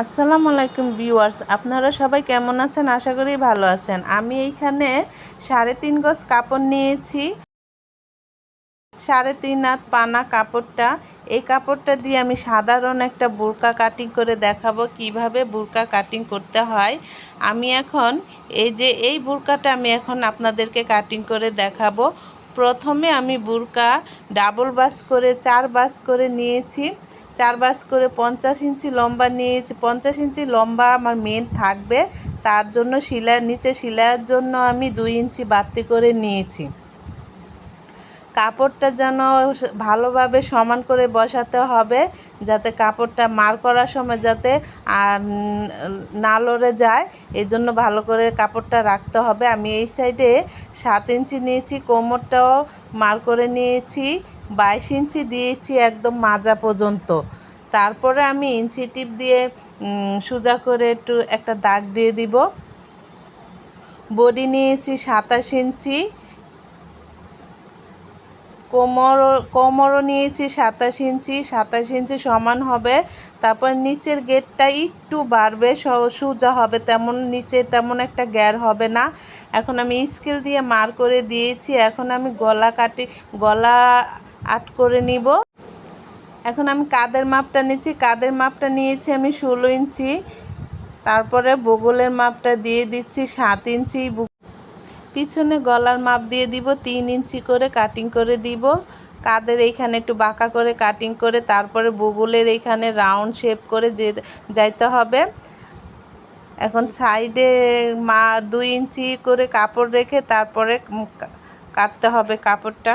আসসালামু আলাইকুম ভিউয়ার্স, আপনারা সবাই কেমন আছেন? আশা করি ভালো আছেন। আমি এইখানে সাড়ে তিন গজ কাপড় নিয়েছি। সাড়ে তিন হাত পানা কাপড়টা। এই কাপড়টা দিয়ে আমি সাধারণ একটা বুরকা কাটিং করে দেখাবো কীভাবে বুরকা কাটিং করতে হয়। আমি এখন এই যে এই বুরকাটা আমি এখন আপনাদেরকে কাটিং করে দেখাবো। প্রথমে আমি বুরকা ডাবল বাস করে, চার বাস করে নিয়েছি। চার বাস করে পঞ্চাশ ইঞ্চি লম্বা নিয়েছি। পঞ্চাশ ইঞ্চি লম্বা আমার মেন থাকবে। তার জন্য শিলা, নিচে শিলাইয়ের জন্য আমি দুই ইঞ্চি বাড়তি করে নিয়েছি। কাপড়টা যেন ভালোভাবে সমান করে বসাতে হবে, যাতে কাপড়টা মার করার সময় যাতে আর না লড়ে যায় এই জন্য ভালো করে কাপড়টা রাখতে হবে। আমি এই সাইডে সাত ইঞ্চি নিয়েছি, কোমরটাও মার করে নিয়েছি। বাইশ ইঞ্চি দিয়েছি একদম মাজা পর্যন্ত। তারপরে আমি ইঞ্চি টিপ দিয়ে সোজা করে একটু একটা দাগ দিয়ে দিব। বডি নিয়েছি সাতাশ ইঞ্চি। কোমর কোমরও নিয়েছি সাতাশ ইঞ্চি। সাতাশ ইঞ্চি সমান হবে। তারপর নিচের গেটটা একটু বাড়বে সোজা হবে। তেমন, নিচে তেমন একটা গ্যার হবে না। এখন আমি স্কেল দিয়ে মার করে দিয়েছি। এখন আমি গলা কাটি, গলা আট করে নিব। এখন আমি কাদের মাপটা নিচ্ছি? কাদের মাপটা নিয়েছি আমি ষোলো ইঞ্চি। তারপরে বগলের মাপটা দিয়ে দিচ্ছি সাত ইঞ্চি। পিছনে গলার মাপ দিয়ে দিব তিন ইঞ্চি করে কাটিং করে দিব। কাদের এইখানে একটু বাঁকা করে কাটিং করে তারপরে বগলের এইখানে রাউন্ড শেপ করে যে যাইতে হবে। এখন সাইডে মা দুই ইঞ্চি করে কাপড় রেখে তারপরে কাটতে হবে কাপড়টা।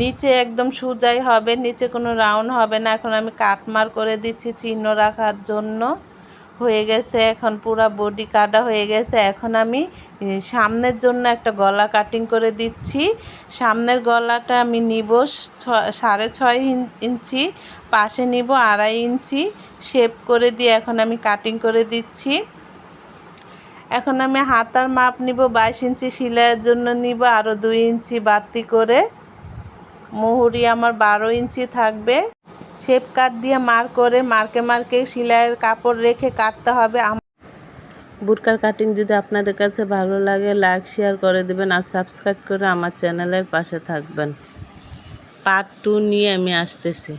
নিচে একদম সুজাই হবে, নিচে কোনো রাউন্ড হবে না। এখন আমি কাটমার করে দিচ্ছি চিহ্ন রাখার জন্য। হয়ে গেছে, এখন পুরো বডি কাটা হয়ে গেছে। এখন আমি সামনের জন্য একটা গলা কাটিং করে দিচ্ছি। সামনের গলাটা আমি নিব সাড়ে ছয় ইঞ্চি, পাশে নিব আড়াই ইঞ্চি। শেপ করে দিয়ে এখন আমি কাটিং করে দিচ্ছি। এখন আমি হাতার মাপ নিব, বাইশ ইঞ্চি সেলাইয়ের জন্য নিব আরও দুই ইঞ্চি বাড়তি করে। মুহুরি আমার বারো ইঞ্চি থাকবে। শেপ কাট দিয়ে মার করে মার্কে মার্কে সেলাইয়ের কাপড় রেখে কাটতে হবে। বুরকার কাটিং যদি আপনাদের কাছে ভালো লাগে লাইক শেয়ার করে দেবেন আর সাবস্ক্রাইব করে আমার চ্যানেলের পাশে থাকবেন। পার্ট টু নিয়ে আমি আসতেছি।